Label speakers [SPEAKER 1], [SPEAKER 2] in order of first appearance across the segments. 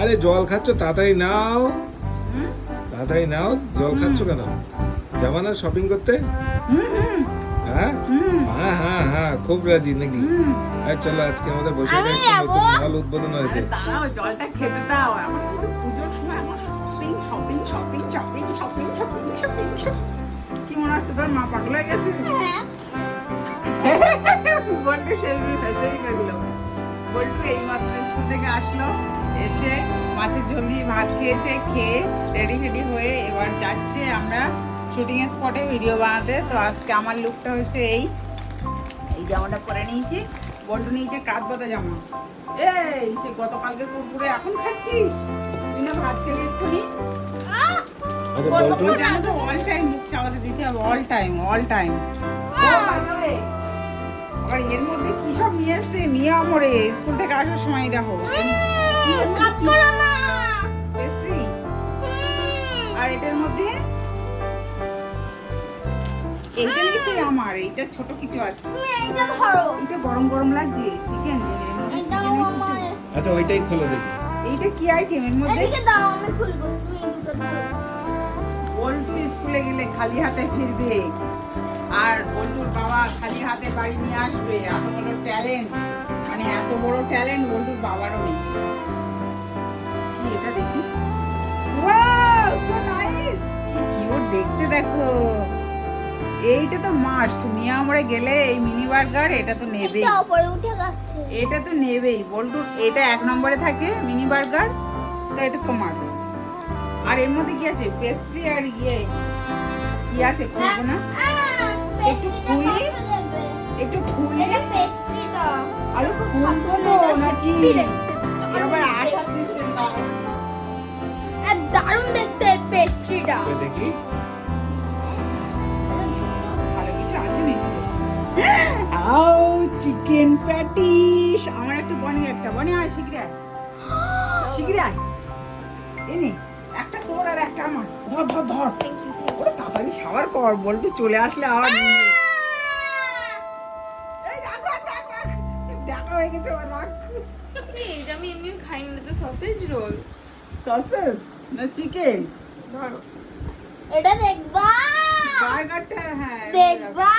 [SPEAKER 1] আরে জল খাচ্ছ তাড়াতাড়ি নাও তাড়াতাড়ি নাও জল খাচ্ছ কেন যাবা না শপিং করতে হ্যাঁ হ্যাঁ হ্যাঁ হ্যাঁ খুব রাজি নাকি আর চলো আজকে আমাদের বসে ভালো উদ্বোধন হয়েছে
[SPEAKER 2] মা পাগল হয়ে গেছে বল্টু সেলফি করলো বল্টু স্কুল থেকে আসলো এসে মাছের ঝোল দিয়ে ভাত খেয়েছে খেয়ে রেডি ফেডি হয়ে এবার যাচ্ছে আমরা শুটিং স্পটে ভিডিও বানাতে তো আজকে আমার লুকটা হচ্ছে এই এই জামাটা পরে নিয়েছি বল্টু নিয়েছে কাত পাতা জামা এই সে গতকালকে কুরকুরে এখন খাচ্ছিস তুই না ভাত খেলে এক্ষুনি আচ্ছা, জানো তো অল টাইম দিতে হবে অল টাইম অল টাইম এর মধ্যে কি সব নিয়ে এসছে মিয়া মরে স্কুল থেকে আসার সময় দেখো হ্যাঁ। আর এটার মধ্যে হ্যাঁ। আমার এইটা ছোট কিছু আছে হ্যাঁ, গরম গরম লাগছে চিকেন আচ্ছা ওইটাই আইটেম এর মধ্যে
[SPEAKER 3] এদিকে
[SPEAKER 2] স্কুলে গেলে খালি হাতে ফিরবে আর বল্টুর বাবা খালি হাতে বাড়ি নিয়ে আসবে এত বড় ট্যালেন্ট মানে এত বড় ট্যালেন্ট বল্টুর বাবারও নেই দেখো এইটা তো মাস্ট মিয়া আমরা গেলে এই মিনি বার্গার এটা তো নেবেই এটা তো নেবেই বলতো এটা এক নম্বরে থাকে মিনি বার্গার তো এটা তোমার আর এর মধ্যে কি আছে পেস্ট্রি আর ইয়ে কি আছে করবো না
[SPEAKER 3] একটু খুলি
[SPEAKER 2] একটু খুলি আরে খুলবো তো নাকি এবার
[SPEAKER 3] দারুণ দেখতে পেস্ট্রিটা
[SPEAKER 1] দেখি
[SPEAKER 2] চিকেন প্যাটিস আমার একটা বনে একটা বনে আয় শিখরে আয় শিখরে আয় এনে একটা তোর আর একটা আমার ধর ধর ধর ওরা তাড়াতাড়ি সাওয়ার কর বলতে চলে আসলে আবার দেখা হয়ে গেছে আমার
[SPEAKER 4] আমি খাই তো সসেজ রোল
[SPEAKER 2] সসেজ না চিকেন
[SPEAKER 3] এটা দেখবা
[SPEAKER 2] বার্গারটা হ্যাঁ দেখবা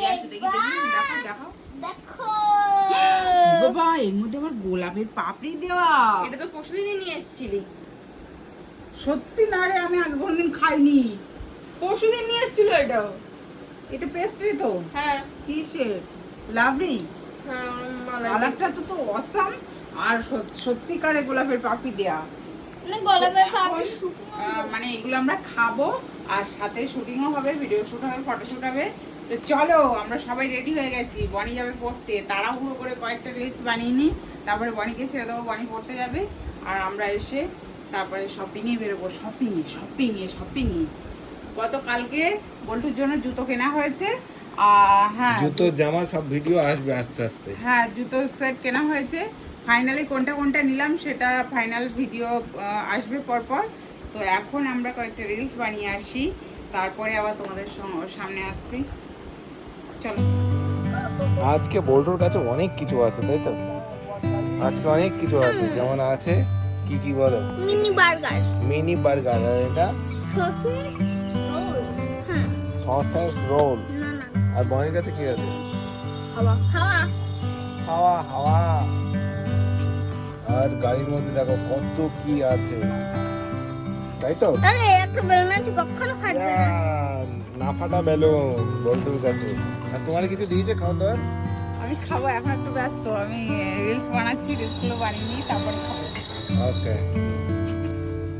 [SPEAKER 2] দেখবা
[SPEAKER 3] দেখো
[SPEAKER 2] বাবা এর মধ্যে আবার গোলাপের পাপড়ি দেওয়া
[SPEAKER 4] এটা তো পরশুদিনই নিয়ে এসেছিলি
[SPEAKER 2] সত্যি না রে আমি আগে খাইনি
[SPEAKER 4] পরশুদিন নিয়ে এসেছিল
[SPEAKER 2] এটা পেস্ট্রি তো হ্যাঁ কিসের লাভলি হ্যাঁ, কালারটা তো তো অসাম আর সত্যিকারে গোলাপের পাপড়ি দেয়া মানে এগুলো আমরা খাবো আর সাথে শুটিংও হবে ভিডিও শুট হবে ফটো শুট হবে তো চলো আমরা সবাই রেডি হয়ে গেছি বনি যাবে পড়তে তাড়াহুড়ো করে কয়েকটা রিলস বানিয়ে নিই তারপরে বনিকে ছেড়ে দেবো বনি পড়তে যাবে আর আমরা এসে তারপরে শপিংয়ে বেরোবো শপিংয়ে শপিংয়ে শপিংয়ে গতকালকে বল্টুর জন্য জুতো কেনা হয়েছে
[SPEAKER 1] হ্যাঁ জুতো জামা সব ভিডিও আসবে আস্তে আস্তে
[SPEAKER 2] হ্যাঁ জুতো সেট কেনা হয়েছে ফাইনালি কোনটা কোনটা নিলাম সেটা ফাইনাল ভিডিও আসবে পরপর তো এখন আমরা কয়েকটা রিলস বানিয়ে আসি তারপরে আবার তোমাদের সামনে আসছি
[SPEAKER 1] চলো আজকে বোল্টোর কাছে অনেক কিছু আছে তাই তো আজকে অনেক কিছু আছে যেমন আছে কি কি বলো
[SPEAKER 3] মিনি বার্গার
[SPEAKER 1] মিনি বার্গার আর এটা
[SPEAKER 3] সসেস
[SPEAKER 1] হ্যাঁ। রোল আর বনের কাছে কি আছে হাওয়া হাওয়া হাওয়া হাওয়া আর গাড়ির মধ্যে দেখো কত কি আছে তাই তো
[SPEAKER 3] আরে একটা বেলুন আছে কখনো ফাটবে না
[SPEAKER 1] না ফাটা বেলুন বোল্টোর কাছে আর তোমার কিছু দিয়েছে খাওয়া দাওয়া
[SPEAKER 4] আমি খাবো এখন একটু ব্যস্ত আমি রিলস বানাচ্ছি রিলসগুলো বানিয়ে নিই খাবো
[SPEAKER 1] ওকে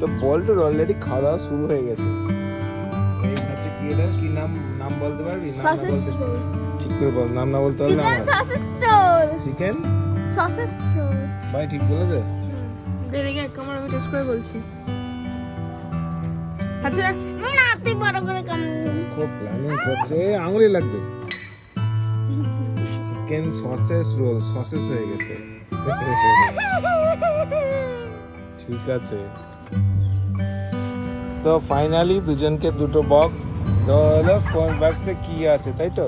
[SPEAKER 1] তো বলটুর অলরেডি খাওয়া দাওয়া শুরু হয়ে গেছে কি নাম নাম বলতে পারবি ঠিক বল নাম না বলতে
[SPEAKER 3] পারলে চিকেন সসেস
[SPEAKER 1] ভাই ঠিক দে
[SPEAKER 4] এক আমি টেস্ট করে বলছি আচ্ছা
[SPEAKER 1] খুব আঙুলি লাগবে চিকেন সসেস রোল সসেস হয়ে গেছে ঠিক আছে তো ফাইনালি দুজনকে দুটো বক্স দেওয়া হলো কোন বক্সে কি আছে তাই তো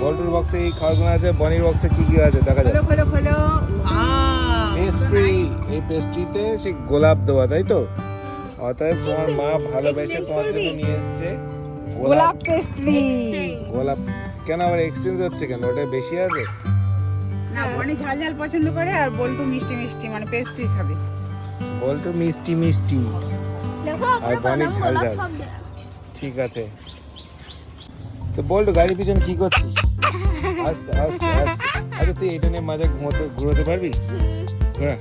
[SPEAKER 1] বল্টুর বক্সে এই খাওয়ার আছে বনির বক্সে কি কি আছে দেখা যাক পেস্ট্রি এই পেস্ট্রিতে সেই গোলাপ দেওয়া তাই তো অতএব তোমার মা ভালোবেসে তোমার জন্য নিয়ে এসছে
[SPEAKER 2] গোলাপ পেস্ট্রি
[SPEAKER 1] গোলাপ কেন আমার এক্সচেঞ্জ হচ্ছে কেন ওটা বেশি আছে
[SPEAKER 2] না বনি মানে ঝাল ঝাল পছন্দ করে আর বল্টু মিষ্টি মিষ্টি মানে পেস্ট্রি খাবে
[SPEAKER 1] বল্টু মিষ্টি মিষ্টি
[SPEAKER 3] আর বনি ঝাল ঝাল
[SPEAKER 1] ঠিক আছে তো বল্টু গাড়ি পিছন কি করছিস আস্তে আস্তে আস্তে আচ্ছা তুই এটা নিয়ে মজা ঘুমোতে ঘুরোতে পারবি ঘোরা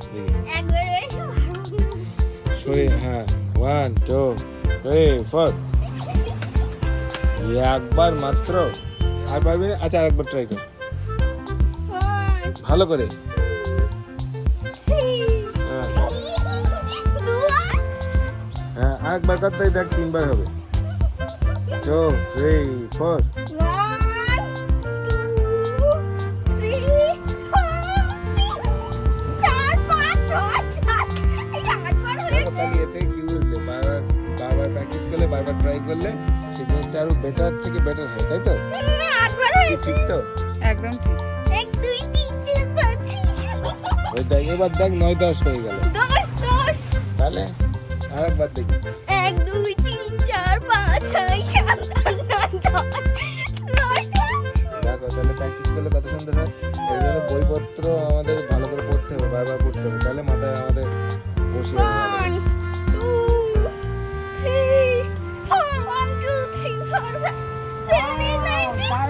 [SPEAKER 1] শরীর হ্যাঁ ওয়ান টু থ্রি ফোর একবার মাত্র আর পারবে আচ্ছা আরেকবার ট্রাই কর ভালো করে হ্যাঁ, হ্যাঁ একবার আরেকবার তাই দেখ তিনবার হবে টু থ্রি ফোর বারবার প্র্যাকটিস করলে বারবার ট্রাই করলে সেই জিনিসটা আরও বেটার থেকে বেটার হয় তাই তো ঠিক তো দেখ নয় হয়ে তাহলে
[SPEAKER 3] এক দুই তিন চার
[SPEAKER 1] করলে বইপত্র আমাদের ভালো করে পড়তে হবে বারবার পড়তে হবে তাহলে মাথায় আমাদের
[SPEAKER 3] বসে
[SPEAKER 2] দাদা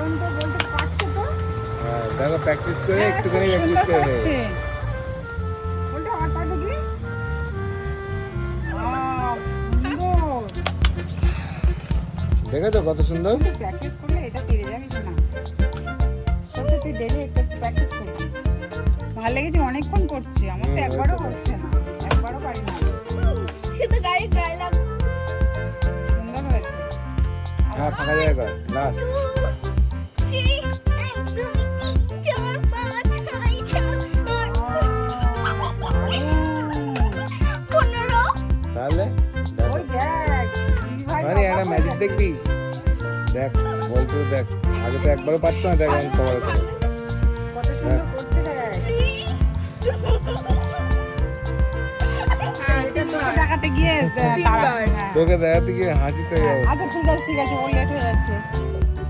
[SPEAKER 1] হ্যাঁ, দেখো প্র্যাকটিস করে প্র্যাকটিস করে দেখে তো কত সুন্দর
[SPEAKER 2] প্র্যাকটিস করলে এটা না তুই প্র্যাকটিস ভালো লেগেছে অনেকক্ষণ করছি আমার তো একবারও হচ্ছে না একবারও পারি না শুধু গাড়ি সুন্দর হয়েছে
[SPEAKER 1] হ্যাঁ ফাঁকা জায়গা লাস্ট আরে একটা ম্যাজিক দেখবি দেখ বলতে দেখ আগে তো একবারও পারতো না দেখ হ্যাঁ। হ্যাঁ, হ্যাঁ। তোকে দেখাতে গিয়ে হাসি তো
[SPEAKER 2] আচ্ছা ঠিক আছে ঠিক আছে ও লেট হয়ে যাচ্ছে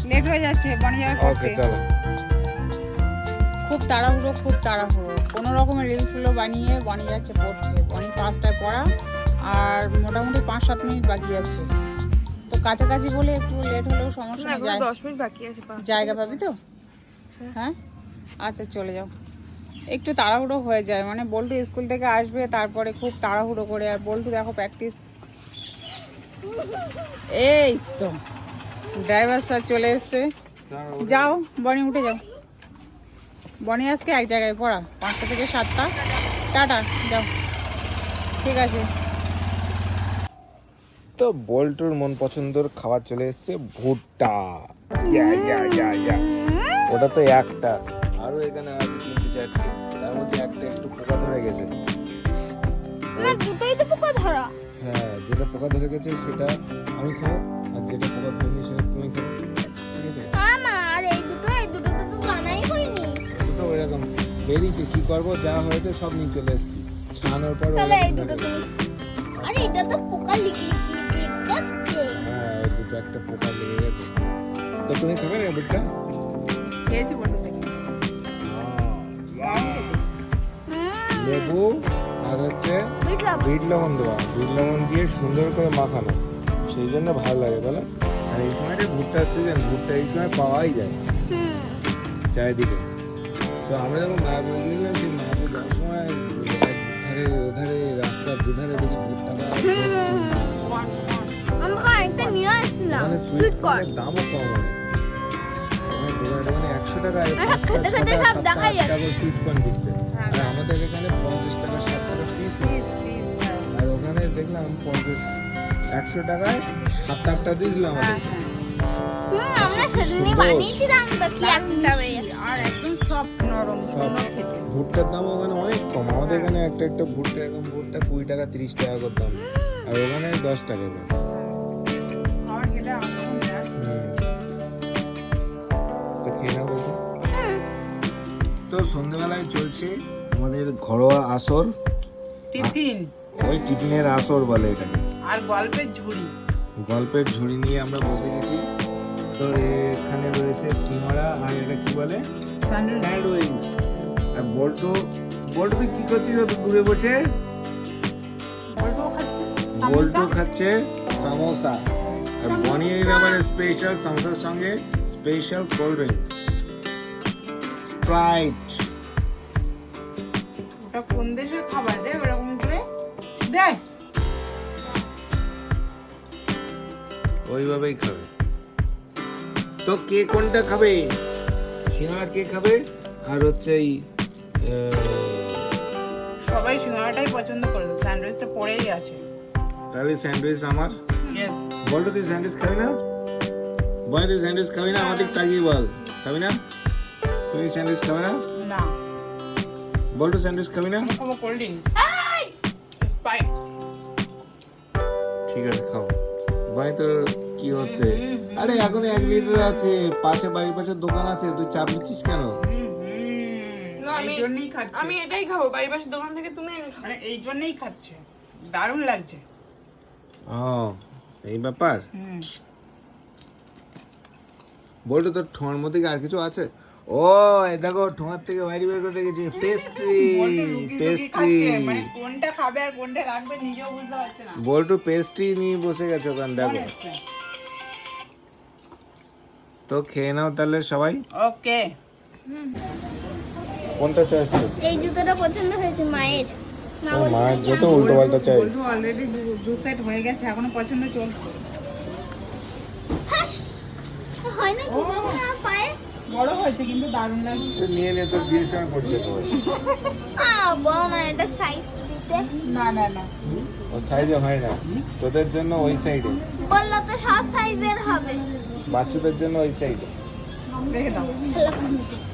[SPEAKER 2] লেট হয়ে যাচ্ছে বানিয়ে যাওয়ার ওকে চলো খুব তাড়াহুড়ো খুব তাড়াহুড়ো কোনো রকমের রিলসগুলো বানিয়ে বানিয়ে যাচ্ছে পড়ছে অনেক পাঁচটায় পড়া আর মোটামুটি পাঁচ সাত মিনিট বাকি আছে তো কাছাকাছি বলে একটু লেট হলেও সমস্যা নেই
[SPEAKER 4] দশ মিনিট বাকি আছে
[SPEAKER 2] জায়গা পাবি তো হ্যাঁ।, হ্যাঁ আচ্ছা চলে যাও একটু তাড়াহুড়ো হয়ে যায় মানে বল্টু স্কুল থেকে আসবে তারপরে খুব তাড়াহুড়ো করে আর বল্টু দেখো প্র্যাকটিস এই তো ড্রাইভার স্যার চলে এসছে যাও বনি উঠে যাও বনি আজকে এক জায়গায় পড়া পাঁচটা থেকে সাতটা টাটা যাও ঠিক আছে
[SPEAKER 1] তো বল্টুর মন পছন্দর খাবার চলে এসছে ভুট্টা ওটা তো একটা আরো এখানে আছে তিনটে চারটে তার মধ্যে একটা একটু পোকা ধরে গেছে
[SPEAKER 3] না দুটোই তো পোকা ধরা
[SPEAKER 1] হ্যাঁ যেটা পোকা ধরে গেছে সেটা আমি খাবো যেটা সেটা তুমি ঠিক আছে
[SPEAKER 3] আমার এই দুটো এই দুটো হয়নি
[SPEAKER 1] দুটো এরকম বেরিয়েছে কি করব যা হয়েছে সব নিয়ে চলে এসেছি ছানোর পর
[SPEAKER 3] তাহলে এই দুটো আরে এটা তো পোকা লিখে লিখে
[SPEAKER 1] হ্যাঁ এই দুটো একটা পোকা লেগে গেছে তো তুমি খাবে না খেয়েছি হ্যাঁ। লেবু আর হচ্ছে বিট লবণ দেওয়া বিট লবণ দিয়ে সুন্দর করে মাখানো সেই জন্য ভালো লাগে বলো আর এই সময়টা ভুট্টার সিজন ভুট্টা এই সময় পাওয়াই যায় চারিদিকে তো আমরা যখন মায়াপুর গিয়েছিলাম সেই মায়াপুর সময় ধারে ওধারে রাস্তার দুধারে দেখি ভুট্টা মানে দামও কম মানে একশো টাকা হ্যাঁ, হ্যাঁ, সুইট কর্ন দিচ্ছে হ্যাঁ। আর আমাদের এখানে পঞ্চাশ টাকা পিস আর ওখানে দেখলাম পঞ্চাশ একশো টাকায় সাত আটটা দিয়ে দিয়েছিলাম আচ্ছা। ভুট্টার দাম ওখানে অনেক কম আমাদের এখানে একটা একটা ভুট্টা এরকম ভুট্টা কুড়ি টাকা তিরিশ টাকা করতাম আর ওখানে দশ টাকা করে তো সন্ধ্যেবেলায় চলছে আমাদের ঘরোয়া আসর টিফিন ওই টিফিনের আসর বলে এটাকে
[SPEAKER 2] আর গল্পের ঝুড়ি
[SPEAKER 1] গল্পের ঝুড়ি নিয়ে আমরা বসে গেছি তো এখানে রয়েছে সিঙ্গড়া আর এটা কি বলে স্যান্ডউইচ আর বল্টো বল্টো কি করছিস অত দূরে বসে বল্টো খাচ্ছে সামোসা আর বনির আবার স্পেশাল সামোসার সঙ্গে স্পেশাল কোল্ড ড্রিঙ্কস স্প্রাইট
[SPEAKER 2] ওটা কোন দেশের খাবার রে ওরকম দেয়
[SPEAKER 1] ওইভাবেই খাবে তো কে কোনটা খাবে সিঙ্গাড়া কে খাবে আর হচ্ছে এই
[SPEAKER 2] সবাই সিঙ্গাড়াটাই পছন্দ করে স্যান্ডউইচটা পরেই আসে
[SPEAKER 1] তাহলে স্যান্ডউইচ আমার ইয়েস বল তো স্যান্ডউইচ খাবি না বয় তুই স্যান্ডউইচ খাবি না আমাদের তাকিয়ে বল খাবি না তুমি স্যান্ডউইচ খাবে না না বল তো স্যান্ডউইচ খাবি না
[SPEAKER 4] কোল্ড ড্রিঙ্কস
[SPEAKER 2] স্পাইট
[SPEAKER 1] ঠিক আছে খাও ভাই তোর কি হচ্ছে আরে এখন এক লিটার আছে পাশে বাড়ির পাশে দোকান আছে তুই চা নিচ্ছিস কেন
[SPEAKER 2] আমি
[SPEAKER 4] এটাই খাবো বাড়ির পাশে দোকান থেকে তুমি
[SPEAKER 2] মানে এই জন্যই খাচ্ছে দারুণ লাগছে
[SPEAKER 1] ও এই ব্যাপার বলতো তোর ঠোঁড় মধ্যে আর কিছু আছে ও দেখো ঠোঁয়ার থেকে বাইরে বের করে রেখেছে পেস্ট্রি
[SPEAKER 2] পেস্ট্রি কোনটা খাবে আর কোনটা রাখবে নিজেও বুঝতে পারছে
[SPEAKER 1] না পেস্ট্রি নিয়ে বসে গেছে ওখান দেখো তো খেয়ে নাও তাহলে সবাই ওকে কোনটা চয়েস
[SPEAKER 3] এই জুতোটা পছন্দ হয়েছে মায়ের
[SPEAKER 1] মায়ের
[SPEAKER 2] অলরেডি দু হয়ে গেছে পছন্দ চলছে কি বড় হয়েছে কিন্তু দারুণ লাগছে
[SPEAKER 1] নিয়ে তোর
[SPEAKER 3] তো না এটা সাইজ
[SPEAKER 2] না না না
[SPEAKER 1] হয় না তোদের জন্য ওই সাইডে
[SPEAKER 3] তো সাইজের
[SPEAKER 1] বাচ্চাদের জন্য ওই সাইডে
[SPEAKER 2] দেখে